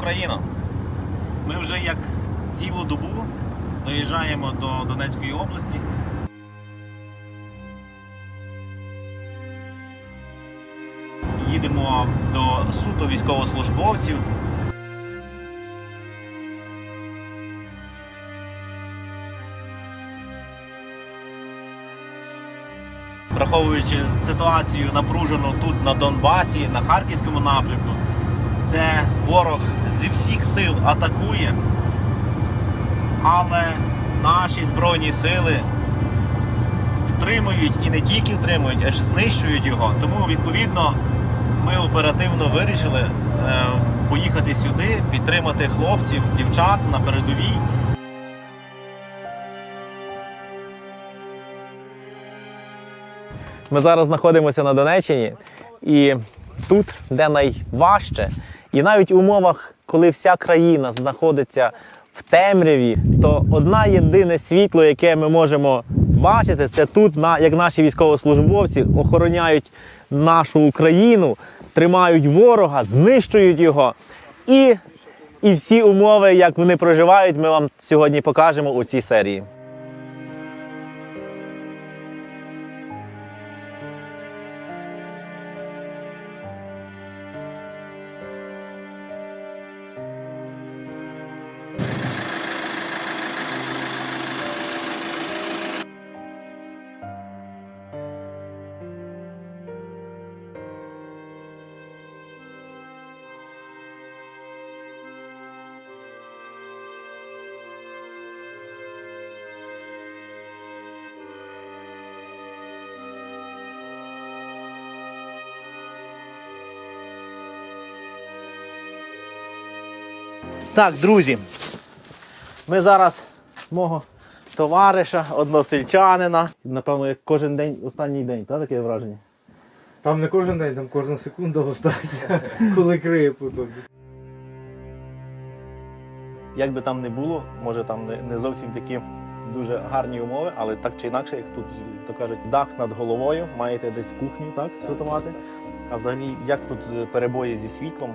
Україно! Ми вже як цілу добу доїжджаємо до Донецької області. Їдемо до суто військовослужбовців. Враховуючи ситуацію напружену тут на Донбасі, на Харківському напрямку, де ворог зі всіх сил атакує, але наші збройні сили втримують і не тільки втримують, а й знищують його. Тому, відповідно, ми оперативно вирішили е, поїхати сюди, підтримати хлопців, дівчат на передовій. Ми зараз знаходимося на Донеччині, і тут, де найважче, і навіть в умовах, коли вся країна знаходиться в темряві, то одна єдине світло, яке ми можемо бачити, це тут, як наші військовослужбовці охороняють нашу Україну, тримають ворога, знищують його. І, і всі умови, як вони проживають, ми вам сьогодні покажемо у цій серії. Так, друзі, ми зараз мого товариша, односельчанина. Напевно, як кожен день, останній день, так, таке враження? Там не кожен день, там кожна секунда остання, коли криє потім. Як би там не було, може там не, не зовсім такі дуже гарні умови, але так чи інакше, як тут то кажуть, дах над головою, маєте десь кухню, так, готувати. А взагалі, як тут е, перебої зі світлом?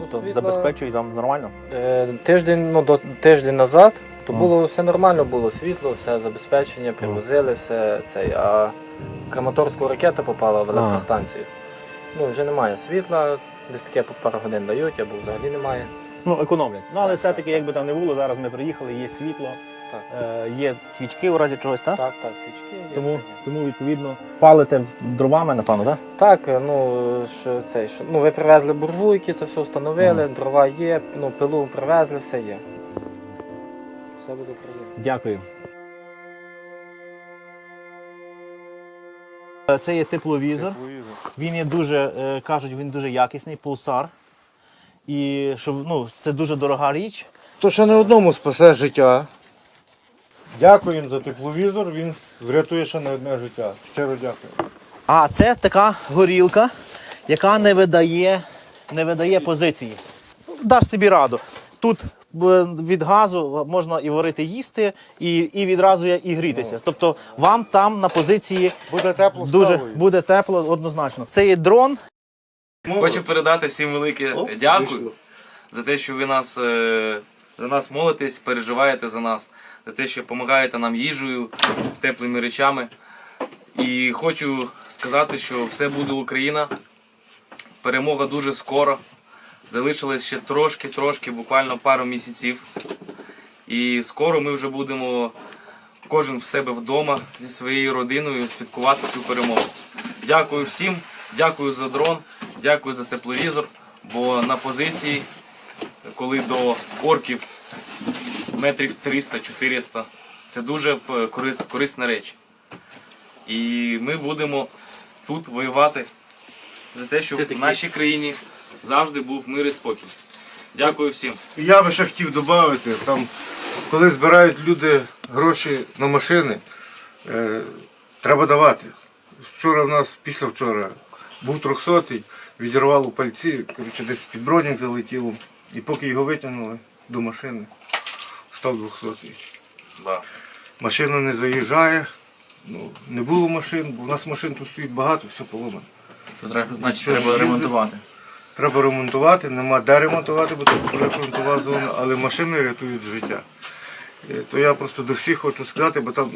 Тобто світло- забезпечують вам нормально? Е, Тиждень, ну, до, тиждень назад, то було все нормально, було світло, все забезпечення, привозили, все цей. А Краматорська ракета попала в електростанцію. Ну, вже немає світла, десь таке по пару годин дають, або взагалі немає. Ну, економлять. Ну, але все-таки, як би там не було, зараз ми приїхали, є світло, Так, е, є свічки у разі чогось, так? так, так свічки. є Тому, тому відповідно, палите дровами, напевно, так? Так, ну що цей, що, ну ви привезли буржуйки, це все встановили, дрова є, ну пилу привезли, все є. Все буде Україна. Дякую. Це є тепловізор. Він є дуже, е, кажуть, він дуже якісний, пулсар. І що ну, це дуже дорога річ. То ще не одному спасе життя. Дякуємо за тепловізор, він врятує ще не одне життя. Щиро дякую. А це така горілка, яка не видає, не видає позиції. Даш собі раду. Тут е, від газу можна і варити їсти, і, і відразу і грітися. Тобто вам там на позиції Буде тепло дуже буде тепло однозначно. Це є дрон. Хочу передати всім велике дякую за те, що ви нас е, за нас молитесь, переживаєте за нас, за те, що допомагаєте нам їжею, теплими речами. І хочу сказати, що все буде Україна. Перемога дуже скоро. Залишилось ще трошки, трошки, буквально пару місяців. І скоро ми вже будемо кожен в себе вдома зі своєю родиною святкувати цю перемогу. Дякую всім, дякую за дрон, дякую за тепловізор, бо на позиції, коли до орків метрів 300-400, це дуже корис- корисна реч. І ми будемо тут воювати за те, щоб в нашій країні завжди був мир і спокій. Дякую всім. Я би ще хотів додати, там, коли збирають люди гроші на машини, е, треба давати. Вчора в нас, після вчора, був 300-й, відірвало пальці, коротше, десь під бронік залетіло. І поки його витягнули до машини, став 200-й. Да. Машина не заїжджає, ну, не було машин, бо в нас машин тут стоїть багато, все поломано. Це треба, значить, Що, треба ремонтувати. треба ремонтувати, нема де ремонтувати, бо тут прифронтова зона, але машини рятують життя. Е, То я просто до всіх хочу сказати, бо там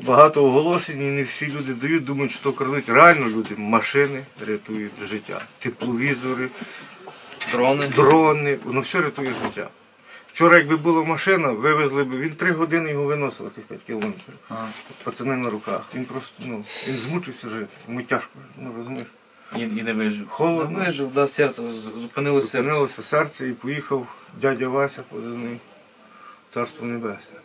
багато оголошень і не всі люди дають, думають, що то крадуть. Реально люди, машини рятують життя. Тепловізори, Дрони. дрони, воно все рятує життя. Вчора, якби була машина, вивезли б, він три години його виносив, тих 5 кілометрів. Пацани на руках. Він просто, ну, він змучився жити. Йому тяжко, ну розумієш. І, і не вижив. Холодно, Вижив, да, серце зупинилося. серце. зупинилося серце і поїхав дядя Вася позивний. Царство Небесне.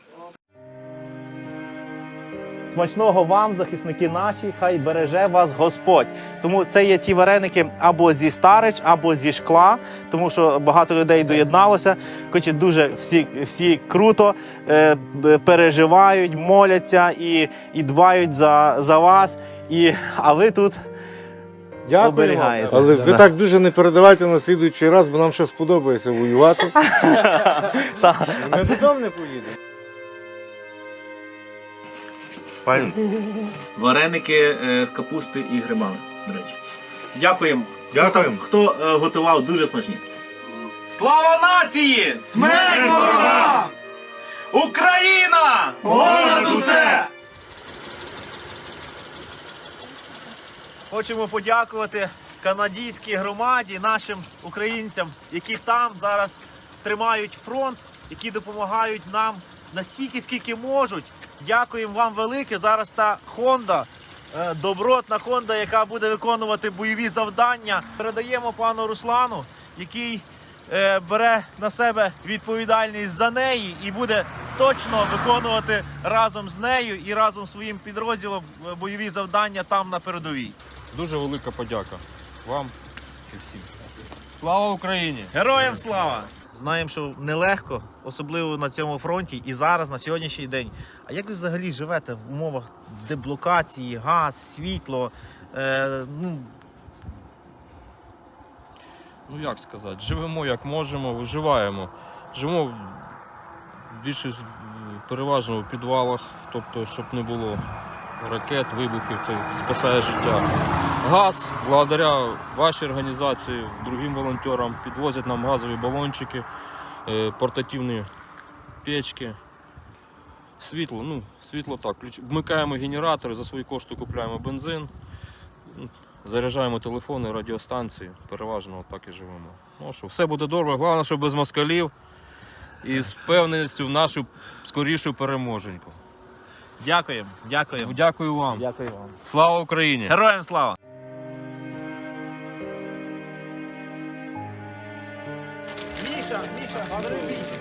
Смачного вам, захисники наші, хай береже вас Господь. Тому це є ті вареники або зі старич, або зі шкла, тому що багато людей доєдналося. Хоче дуже всі, всі круто е, переживають, моляться і, і дбають за, за вас. І, а ви тут оберігаєте. Але ви так дуже не передавайте на слідуючий раз, бо нам ще сподобається воювати. Ми додому не поїдемо. Пані, Вареники е, з капусти і грибами, до речі. Дякуємо. Дякуємо. Хто е, готував дуже смачні. Слава нації! Смерть ворогам! Україна! Понад усе! Хочемо подякувати канадській громаді, нашим українцям, які там зараз тримають фронт, які допомагають нам настільки, скільки можуть. Дякуємо вам велике. Зараз та Honda, е, добротна Honda, яка буде виконувати бойові завдання. Передаємо пану Руслану, який е, бере на себе відповідальність за неї і буде точно виконувати разом з нею і разом з своїм підрозділом е, бойові завдання там на передовій. Дуже велика подяка вам і всім. Слава Україні! Героям слава! Знаємо, що нелегко, особливо на цьому фронті і зараз, на сьогоднішній день. А як ви взагалі живете в умовах деблокації, газ, світло? Е, ну, Ну як сказати, живемо як можемо, виживаємо. Живемо більшість переважно в підвалах, тобто, щоб не було ракет, вибухів, це спасає життя. Газ, благодаря вашій організації, другим волонтерам, підвозять нам газові балончики, е, портативні печки. Світло, ну, світло так. Вмикаємо генератори, за свої кошти купляємо бензин. Заряджаємо телефони, радіостанції, переважно так і живемо. Ну що, все буде добре, головне, щоб без москалів і з впевненістю в нашу скорішу переможеньку. дякуємо, дякуємо. Дякую вам. Дякую вам. Слава Україні! Героям слава! Міша, Міша, бери вісім.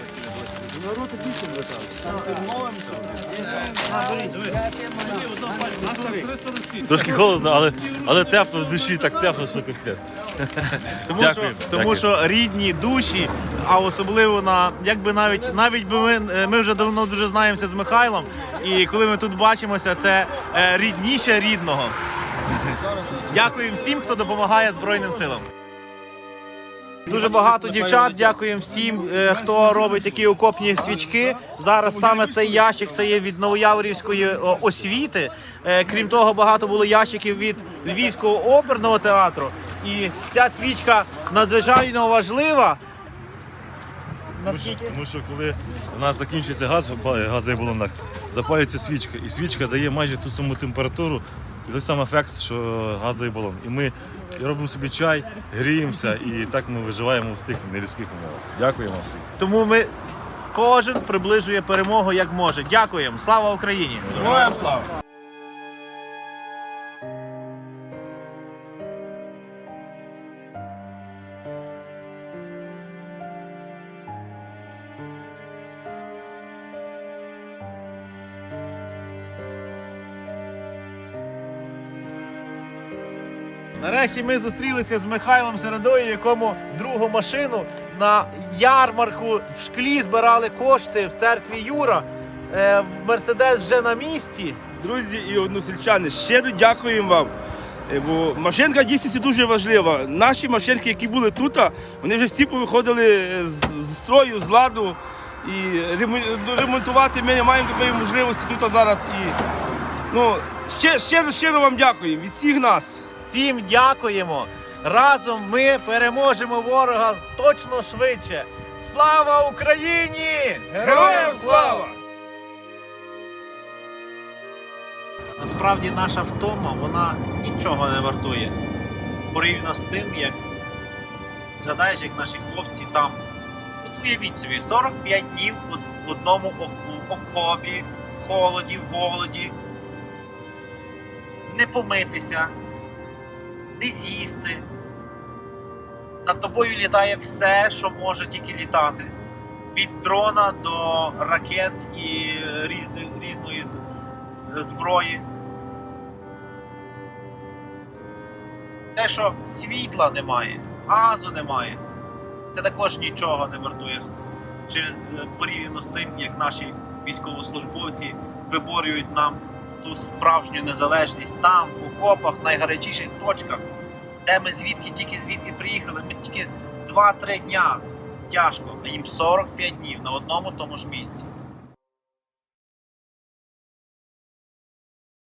Трошки холодно, але, але тепло в душі, так тепло, що капець. Тому, Дякую, що, тому що рідні душі, а особливо на якби навіть навіть би ми, ми вже давно дуже знаємося з Михайлом, і коли ми тут бачимося, це е, рідніше рідного. Дякуємо всім, хто допомагає Збройним силам. Дуже багато дівчат. Дякуємо всім, е, хто робить такі окопні свічки. Зараз саме цей ящик це є від Новояворівської освіти. Е, Крім того, багато було ящиків від Львівського оперного театру. І ця свічка надзвичайно важлива. Наскільки? Тому що коли у нас закінчується газ в газових запалюється свічка, і свічка дає майже ту саму температуру і той самий ефект, що газовий балон. І ми робимо собі чай, гріємося, і так ми виживаємо в тих нелюдських умовах. Дякуємо всім. Тому ми кожен приближує перемогу як може. Дякуємо. Слава Україні! Героям слава! Нарешті ми зустрілися з Михайлом Середою, якому другу машину на ярмарку в шклі збирали кошти в церкві Юра. Е, Мерседес вже на місці. Друзі і односельчани, щиро дякуємо вам. Е, Бо машинка дійсно дуже важлива. Наші машинки, які були тут, вони вже всі повиходили з, з строю, з ладу. І ремо- ремонтувати ми не маємо такої можливості тут зараз. І, ну, ще- щиро, щиро вам дякуємо від всіх нас. Всім дякуємо. Разом ми переможемо ворога точно швидше. Слава Україні! Героям слава! Насправді наша втома, вона нічого не вартує. Порівняно з тим, як згадаєш, як наші хлопці там. От уявіть собі, 45 днів в одному ок- окопі, в холоді, в голоді. Не помитися, не з'їсти. Над тобою літає все, що може тільки літати. Від дрона до ракет і різни, різної зброї. Те, що світла немає, газу немає, це також нічого не вартує е, порівняно з тим, як наші військовослужбовці виборюють нам ту справжню незалежність там, в окопах, в найгарячіших точках, де ми звідки тільки звідки приїхали, ми тільки 2-3 дня тяжко, а їм 45 днів на одному тому ж місці.